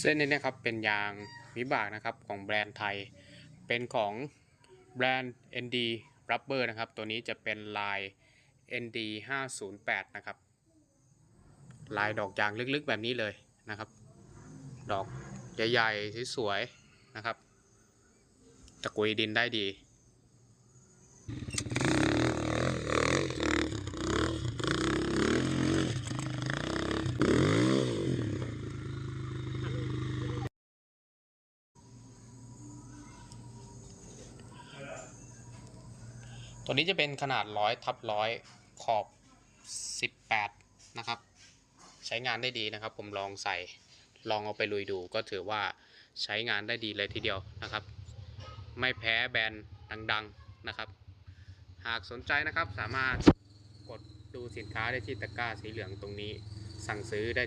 เส้นนี้นะครับเป็นยางวิบากนะครับของแบรนด์ไทย เป็นของแบรนด์ ND Rubber นะครับ ตัวนี้จะเป็นลาย ND 508นะครับ ลายดอกยางลึกๆแบบนี้เลยนะครับ ดอกใหญ่ๆสวยๆนะครับ ตะกุยดินได้ดี ตัวนี้จะเป็นขนาดร้อยทับร้อยขอบ 18 นะครับ ใช้งานได้ดีนะครับ ผมลองใส่ลองเอาไปลุยดูก็ถือว่าใช้งานได้ดีเลยทีเดียวนะครับ ไม่แพ้แบรนด์ดังๆนะครับ หากสนใจนะครับสามารถกดดูสินค้าได้ที่ตะกร้าสีเหลืองตรงนี้ สั่งซื้อได้ที่